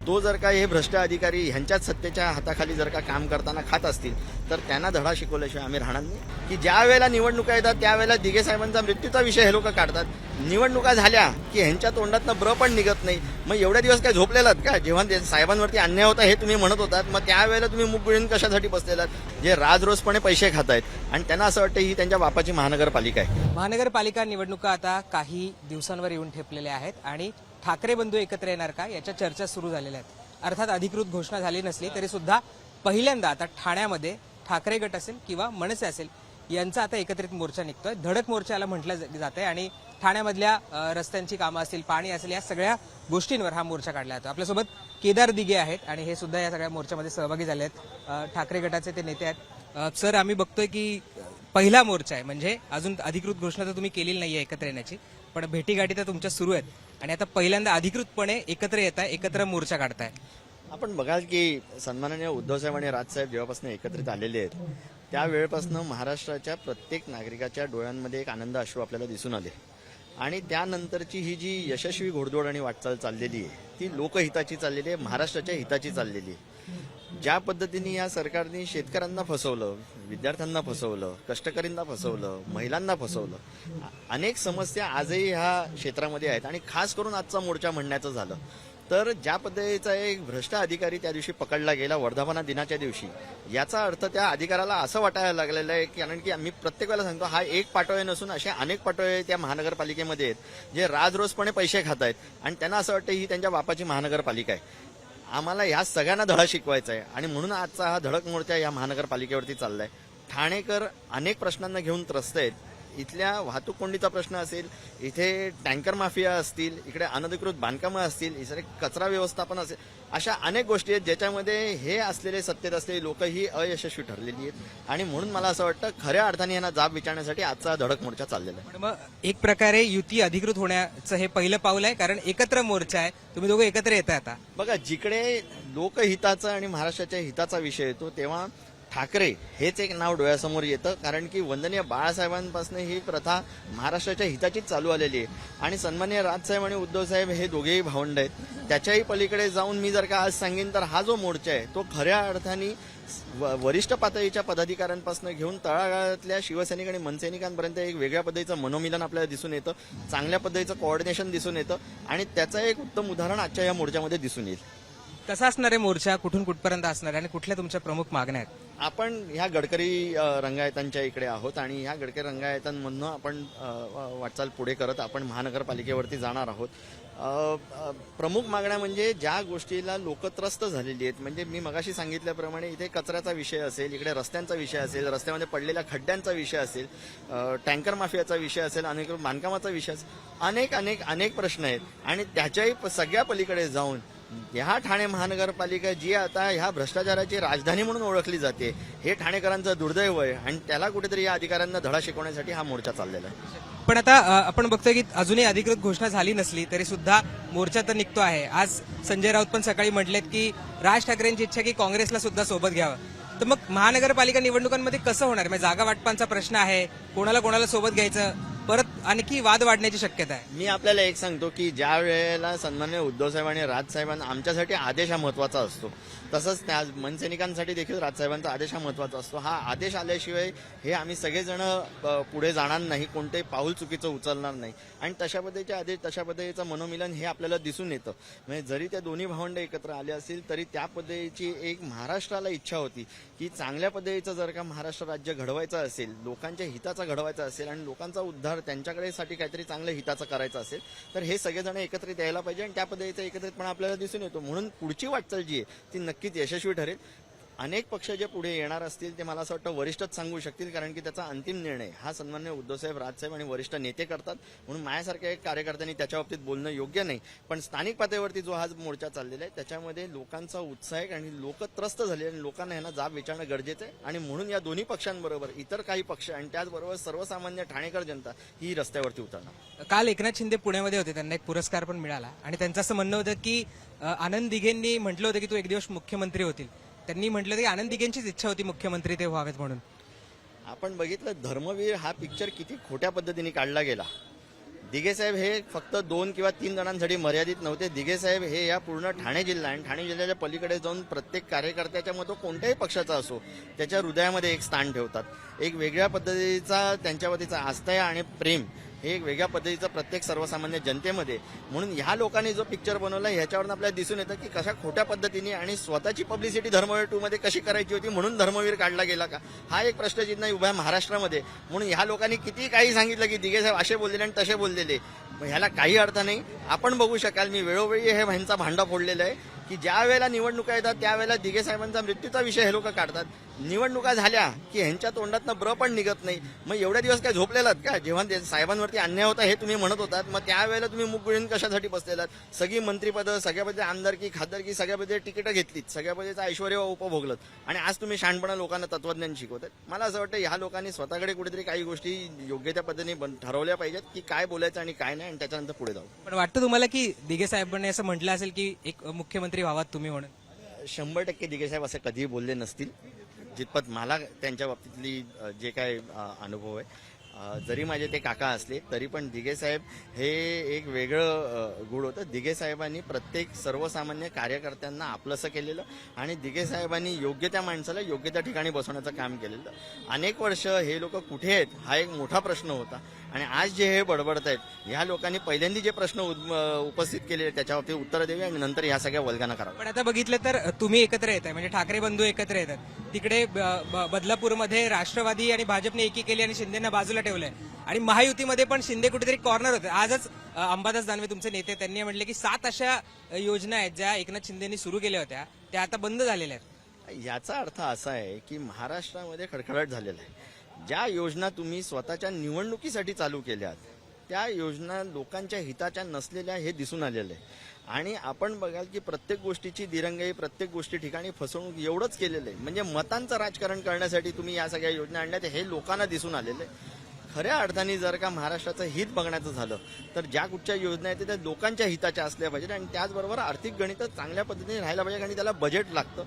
तो जर का हे भ्रष्ट अधिकारी ह्यांच्याच सत्तेच्या हाताखाली जर का काम करताना खात असतील तर त्यांना धडा शिकवल्याशिवाय आम्ही राहणार नाही. की ज्या वेळेला निवडणुका येतात त्यावेळेला दिघे साहेबांचा मृत्यूचा विषय हे लोक काढतात. निवडणुका झाल्या की ह्यांच्या तोंडातनं ब्र पण निघत नाही. मग एवढ्या दिवस काय झोपलेलात का? जेव्हा ते साहेबांवरती अन्याय होता हे तुम्ही म्हणत होतात मग त्यावेळेला तुम्ही मुख कशासाठी बसलेलात? जे राजरोजपणे पैसे खात आहेत आणि त्यांना असं वाटतं ही त्यांच्या बापाची महानगरपालिका आहे. महानगरपालिका निवडणुका आता काही दिवसांवर येऊन ठेपलेल्या आहेत आणि ठाकरे बंधू एकत्र येणार का? याच्या चर्चा सुरू झालेल्या आहेत. अर्थात अधिकृत घोषणा झाली नसली तरी सुद्धा पहिल्यांदा आता ठाण्यामध्ये ठाकरे गट असेल किंवा मनसे असेल यांचा आता एकत्रित मोर्चा निघतोय. धडक मोर्चाला म्हटलं जात आहे आणि ठाण्यामधल्या रस्त्यांची कामं असतील पाणी असेल या सगळ्या गोष्टींवर हा मोर्चा काढला जातो आपल्यासोबत केदार दिघे आहेत आणि हे सुद्धा या सगळ्या मोर्चामध्ये सहभागी झाले आहेत. ठाकरे गटाचे ते नेते आहेत. सर आम्ही बघतोय की पहिला मोर्चा आहे. म्हणजे अजून अधिकृत घोषणा तर तुम्ही केलेली नाहीये एकत्र येण्याची. पण भेटीगाठी तर तुमच्या सुरू आहेत. आणि आता पहिल्यांदा अधिकृतपणे एकत्र येत आहे एकत्र मोर्चा काढताय. आपण बघाल की सन्माननीय उद्धवसाहेब आणि राजसाहेब जेव्हापासून एकत्रित आलेले आहेत त्यावेळेपासून महाराष्ट्राच्या प्रत्येक नागरिकाच्या डोळ्यांमध्ये एक आनंद अश्रू आपल्याला दिसून आले. आणि त्यानंतरची ही जी यशस्वी घोडदोड आणि वाटचाल चाललेली आहे ती लोकहिताची चाललेली आहे महाराष्ट्राच्या हिताची चाललेली आहे. ज्या पद्धतीने या सरकारने शेतकऱ्यांना फसवलं विद्यार्थ्यांना फसवलं कष्टकरींना फसवलं महिलांना फसवलं. अनेक समस्या आजही ह्या क्षेत्रामध्ये आहेत आणि खास करून आजचा मोर्चा म्हणण्याचं झालं. तर ज्या पद्धतीचा एक भ्रष्ट अधिकारी त्या दिवशी पकडला गेला वर्धापना दिनाच्या दिवशी. याचा अर्थ त्या अधिकाराला असं वाटायला लागलेलं आहे कारण की आम्ही प्रत्येक वेळेला सांगतो हा एक पाटोळे नसून असे अनेक पाटोळे त्या महानगरपालिकेमध्ये आहेत जे राजरोजपणे पैसे खात आहेत आणि त्यांना असं वाटतं ही त्यांच्या बापाची महानगरपालिका आहे. आम्हाला ह्या सगळ्यांना धडा शिकवायचा आहे. आणि म्हणून आजचा हा धडक मोर्चा या महानगरपालिकेवरती चाललाय. ठाणेकर अनेक प्रश्नांना घेऊन त्रस्त आहेत. इथल्या वाहतूक कोंडीचा प्रश्न असेल इथे टँकर माफिया असतील इकडे अनधिकृत बांधकामं असतील इकडे कचरा व्यवस्थापन असेल अशा अनेक गोष्टी आहेत ज्याच्यामध्ये हे असलेले सत्तेत असलेली लोक ही अयशस्वी ठरलेली आहेत. आणि म्हणून मला असं वाटतं खऱ्या अर्थाने यांना जाब विचारण्यासाठी आजचा धडक मोर्चा चाललेला आहे. पण मग एक प्रकारे युती अधिकृत होण्याचं हे पहिलं पाऊल आहे कारण एकत्र मोर्चा आहे. तुम्ही दोघं एकत्र येत आता. बघा जिकडे लोकहिताचा आणि महाराष्ट्राच्या हिताचा विषय येतो तेव्हा ठाकरे हेच एक नाव डोळ्यासमोर येतं कारण की वंदनीय बाळासाहेबांपासून ही प्रथा महाराष्ट्राच्या हिताचीच चालू आलेली आहे. आणि सन्मान्य राजसाहेब आणि उद्धवसाहेब हे दोघेही भावंड आहेत. त्याच्याही पलीकडे जाऊन मी जर का आज सांगेन तर हा जो मोर्चा आहे तो खऱ्या अर्थाने व- वरिष्ठ पातळीच्या पदाधिकाऱ्यांपासून घेऊन तळागाळातल्या शिवसैनिक आणि मनसैनिकांपर्यंत एक वेगळ्या पद्धतीचं मनोमिलन आपल्याला दिसून येतं चांगल्या पद्धतीचं कोऑर्डिनेशन दिसून येतं आणि त्याचं एक उत्तम उदाहरण आजच्या या मोर्चामध्ये दिसून येईल. कसा असणार आहे मोर्चा? कुठून कुठपर्यंत असणार आहे? आणि कुठल्या तुमच्या प्रमुख मागण्या आहेत? आपण ह्या गडकरी रंगायतांच्या इकडे आहोत आणि ह्या गडकरी रंगायतांमधनं आपण वाटचाल पुढे करत आपण महानगरपालिकेवरती जाणार आहोत. प्रमुख मागण्या म्हणजे ज्या गोष्टीला लोक त्रस्त झालेली आहेत म्हणजे मी मगाशी सांगितल्याप्रमाणे इथे कचऱ्याचा विषय असेल इकडे रस्त्यांचा विषय असेल रस्त्यामध्ये पडलेल्या खड्ड्यांचा विषय असेल टँकर माफियाचा विषय असेल अनेक बांधकामाचा विषय असेल अनेक अनेक अनेक प्रश्न आहेत. आणि त्याच्याही प- सगळ्या पलीकडे जाऊन ह्या ठाणे महानगरपालिका जी आता ह्या भ्रष्टाचाराची राजधानी म्हणून ओळखली जाते हे ठाणेकरांचं दुर्दैव आहे आणि त्याला कुठेतरी या अधिकाऱ्यांना धडा शिकवण्यासाठी हा मोर्चा चाललेला आहे. पण आता आपण बघतोय की अजूनही अधिकृत घोषणा झाली नसली तरी सुद्धा मोर्चा तर निघतो आहे. आज संजय राऊत पण सकाळी म्हटलेत की राज ठाकरेंची इच्छा की काँग्रेसला सुद्धा सोबत घ्यावं. तर मग महानगरपालिका निवडणुकांमध्ये कसं होणार? म्हणजे जागा वाटपांचा प्रश्न आहे कोणाला कोणाला सोबत घ्यायचं? आणखी वाद वाढण्याची शक्यता आहे. मी आपल्याला एक सांगतो की ज्या वेळेला सन्मान्य उद्धवसाहेब आणि राजसाहेबांना आमच्यासाठी आदेश हा महत्त्वाचा असतो तसंच त्या मनसैनिकांसाठी देखील राजसाहेबांचा आदेश हा महत्त्वाचा असतो. हा आदेश आल्याशिवाय हे आम्ही सगळेजण पुढे जाणार नाही कोणतेही पाऊल चुकीचं उचलणार नाही. आणि तशा पद्धतीचे आदेश तशा पद्धतीचं मनोमिलन हे आपल्याला दिसून येतं. म्हणजे जरी त्या दोन्ही भावंड एकत्र आले असतील तरी त्या पद्धतीची एक महाराष्ट्राला इच्छा होती की चांगल्या पद्धतीचं जर का महाराष्ट्र राज्य घडवायचं असेल लोकांच्या हिताचा घडवायचा असेल आणि लोकांचा उद्धार त्यांच्याकडे साठी काहीतरी चांगलं हिताचं करायचं असेल तर हे सगळेजण एकत्रित यायला पाहिजे आणि त्या पद्धतीचा एकत्रितपणा आपल्याला दिसून येतो. म्हणून पुढची वाटचाल जी आहे ती नक्कीच यशस्वी ठरेल. अनेक पक्ष जे पुढे येणार असतील ते मला असं वाटतं वरिष्ठच सांगू शकतील कारण की त्याचा अंतिम निर्णय हा सन्मान्य उद्धवसाहेब राजसाहेब आणि वरिष्ठ नेते करतात. म्हणून माझ्यासारख्या एक कार्यकर्त्यांनी त्याच्या बाबतीत बोलणं योग्य नाही. पण स्थानिक पातळीवरती जो हा मोर्चा चाललेला आहे त्याच्यामध्ये लोकांचा उत्साह आहे आणि लोक त्रस्त झाले आणि लोकांना यांना जाब विचारणं गरजेचं आहे. आणि म्हणून या दोन्ही पक्षांबरोबर इतर काही पक्ष आणि त्याचबरोबर सर्वसामान्य ठाणेकर जनता ही रस्त्यावरती उतरणार. काल एकनाथ शिंदे पुण्यामध्ये होते त्यांना एक पुरस्कार पण मिळाला. आणि त्यांचं असं म्हणणं होतं की आनंद दिघेंनी म्हटलं होतं की तू एक दिवस मुख्यमंत्री होतील. त्यांनी म्हटलं की आनंद दिघेंचीच इच्छा होती मुख्यमंत्री ते व्हावेत म्हणून. आपण बघितलं धर्मवीर हा पिक्चर किती खोट्या पद्धतीने काढला गेला. दिघेसाहेब हे फक्त दोन किंवा तीन जणांसाठी मर्यादित नव्हते. दिघेसाहेब हे या पूर्ण ठाणे जिल्हा आणि ठाणे जिल्ह्याच्या पलीकडे जाऊन प्रत्येक कार्यकर्त्याच्या मग तो कोणत्याही पक्षाचा असो त्याच्या हृदयामध्ये एक स्थान ठेवतात. एक वेगळ्या पद्धतीचा त्यांच्यावरतीचा आस्था आणि प्रेम. हे एक वेगळ्या पद्धतीचं प्रत्येक सर्वसामान्य जनतेमध्ये. म्हणून ह्या लोकांनी जो पिक्चर बनवला ह्याच्यावरून आपल्याला दिसून येतं की कशा खोट्या पद्धतीने आणि स्वतःची पब्लिसिटी धर्मवीर टू मध्ये कशी करायची होती म्हणून धर्मवीर काढला गेला का? हा एक प्रश्नचिन्ह उभा आहे महाराष्ट्रामध्ये. म्हणून ह्या लोकांनी किती काही सांगितलं की दिघे साहेब असे बोललेले आणि तसे बोललेले. मग ह्याला काही अर्थ नाही. आपण बघू शकाल मी वेळोवेळी हे ह्यांचा भांडा फोडलेला आहे. की ज्या वेळेला निवडणुका येतात त्यावेळेला दिघे साहेबांचा मृत्यूचा विषय हे लोक काढतात. निवडणुका झाल्या की ह्यांच्या तोंडातनं ब्र पण निघत नाही. मग एवढ्या दिवस काय झोपलेलात का? जेव्हा ते साहेबांवरती अन्याय होता हे तुम्ही म्हणत होतात मग त्यावेळेला तुम्ही मुख गुळीन कशासाठी बसलेलात? सगळी मंत्रीपदं सगळ्याबद्दल आमदारकी खासदारकी सगळ्याबद्दल तिकीटं घेतलीत सगळ्याबद्दलचा ऐश्वर उपभोगलं आणि आज तुम्ही शहाणपणा लोकांना तत्वज्ञान शिकवतात. मला असं वाटतं ह्या लोकांनी स्वतःकडे कुठेतरी काही गोष्टी योग्य त्या पद्धतीने बन- ठरवल्या पाहिजेत की काय बोलायचं आणि काय नाही आणि त्याच्यानंतर पुढे जाऊ पण वाटतं तुम्हाला की दिघे साहेबांनी असं म्हटलं असेल की एक मुख्यमंत्री व्हावात तुम्ही म्हणून? शंभर टक्के दिगेसाहेब असं असे कधीही बोलले नसतील. जितपत मला त्यांच्या बाबतीतली जे काय अनुभव आहे जरी माझे ते काका असले तरी पण दिगेसाहेब हे एक वेगळं गुण होतं. दिगेसाहेबांनी प्रत्येक सर्वसामान्य कार्यकर्त्यांना आपलंसं केलेलं आणि दिगेसाहेबांनी योग्य त्या माणसाला योग्य त्या ठिकाणी बसवण्याचं काम केलेलं. अनेक वर्ष हे लोक कुठे आहेत हा एक मोठा प्रश्न होता. आणि आज जे हे बडबडत आहेत ह्या लोकांनी पहिल्यांदा जे प्रश्न उपस्थित केले त्याच्या बाबतीत उत्तर द्यावी आणि नंतर ह्या सगळ्या वल्गाना करावं पण आता बघितलं तर तुम्ही एकत्र येत आहे म्हणजे ठाकरे बंधू एकत्र येतात. तिकडे बदलापूरमध्ये राष्ट्रवादी आणि भाजपने एकी केली आणि शिंदेना बाजूला ठेवलंय. आणि महायुतीमध्ये पण शिंदे कुठेतरी कॉर्नर होते. आजच अंबादास दानवे तुमचे नेते त्यांनी म्हटले की सात अशा योजना आहेत ज्या एकनाथ शिंदेनी सुरू केल्या होत्या. त्या आता बंद झालेल्या आहेत. याचा अर्थ असा आहे की महाराष्ट्रामध्ये खडखडाट झालेला आहे. ज्या योजना तुम्ही स्वतःच्या निवडणुकीसाठी चालू केल्यात त्या योजना लोकांच्या हिताच्या नसलेल्या हे दिसून आलेलं आहे. आणि आपण बघाल की प्रत्येक गोष्टीची दिरंगाई प्रत्येक गोष्टी ठिकाणी फसवणूक एवढंच केलेलं आहे. म्हणजे मतांचं राजकारण करण्यासाठी तुम्ही या सगळ्या योजना आणल्यात हे लोकांना दिसून आलेलं आहे. खऱ्या अर्थाने जर का महाराष्ट्राचं हित बघण्याचं झालं तर ज्या कुठच्या योजना आहेत त्या लोकांच्या हिताच्या असल्या पाहिजेत. आणि त्याचबरोबर आर्थिक गणित चांगल्या पद्धतीने राहायला पाहिजे आणि त्याला बजेट लागतं.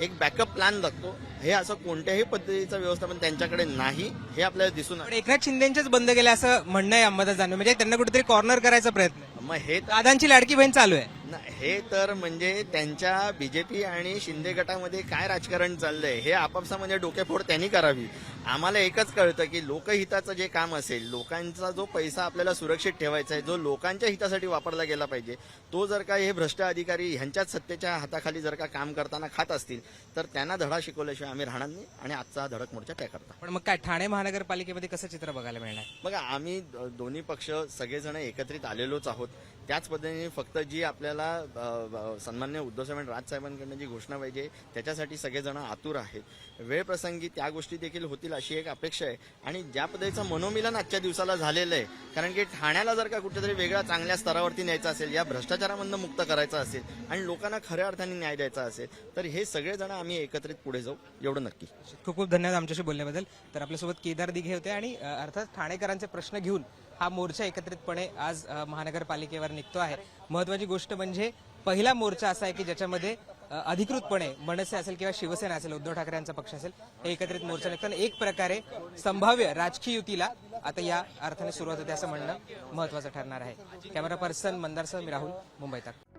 एक बॅकअप प्लॅन लागतो हे असं कोणत्याही पद्धतीचं व्यवस्थापन त्यांच्याकडे नाही हे आपल्याला दिसून पण आलं एकनाथ शिंदेच्याच बंद केल्या असं म्हणणं आहे अंबादास दानवे. म्हणजे त्यांना कुठेतरी कॉर्नर करायचा प्रयत्न आहे. मग हे दादांची लाडकी बहीण चालू आहे. ना- हे तर म्हणजे त्यांच्या बीजेपी आणि शिंदे गटामध्ये काय राजकारण चाललंय हे आपापसामध्ये डोकेफोड त्यांनी करावी. आम्हाला एकच कळतं की लोकहिताचं जे काम असेल लोकांचा जो पैसा आपल्याला सुरक्षित ठेवायचा आहे जो लोकांच्या हितासाठी वापरला गेला पाहिजे तो जर का हे भ्रष्ट अधिकारी ह्यांच्याच सत्तेच्या हाताखाली जर का काम करताना खात असतील तर त्यांना धडा शिकवल्याशिवाय आम्ही राहणार नाही आणि आजचा धडक मोर्चा त्या करता. पण मग काय ठाणे महानगरपालिकेमध्ये कसं चित्र बघायला मिळणार? बघा आम्ही दोन्ही पक्ष सगळेजण एकत्रित आलेलोच आहोत. त्याच पद्धतीने फक्त जी आपल्याला सन्मान्य उद्धवसाहेब आणि राजसाहेबांकडनं जी घोषणा पाहिजे त्याच्यासाठी सगळेजण आतुर आहेत. वेळ प्रसंगी त्या गोष्टी देखील होतील अशी एक अपेक्षा आहे. आणि ज्या पद्धतीचं मनोमिलन आजच्या दिवसाला झालेलं आहे कारण की ठाण्याला जर का कुठेतरी वेगळ्या चांगल्या स्तरावरती न्यायचं असेल या भ्रष्टाचारामधनं मुक्त करायचं असेल आणि लोकांना खऱ्या अर्थाने न्याय द्यायचा असेल तर हे सगळेजण आम्ही एकत्रित पुढे जाऊ एवढं नक्की. खूप खूप धन्यवाद आमच्याशी बोलण्याबद्दल तर आपल्यासोबत केदार दिघे होते आणि अर्थात ठाणेकरांचे प्रश्न घेऊन हा मोर्चा एकत्रितपणे आज महानगरपालिकेवर निघतो आहे. महत्वाची गोष्ट म्हणजे पहिला मोर्चा असा आहे की ज्याच्यामध्ये अधिकृतपणे मनसे असेल किंवा शिवसेना असेल उद्धव ठाकरे यांचा पक्ष असेल हे एकत्रित मोर्चा निघताना एक प्रकारे संभाव्य राजकीय युतीला आता या अर्थाने सुरुवात होते असं म्हणणं महत्वाचं ठरणार आहे. कॅमेरा पर्सन मंदारसह मी राहुल मुंबई तक.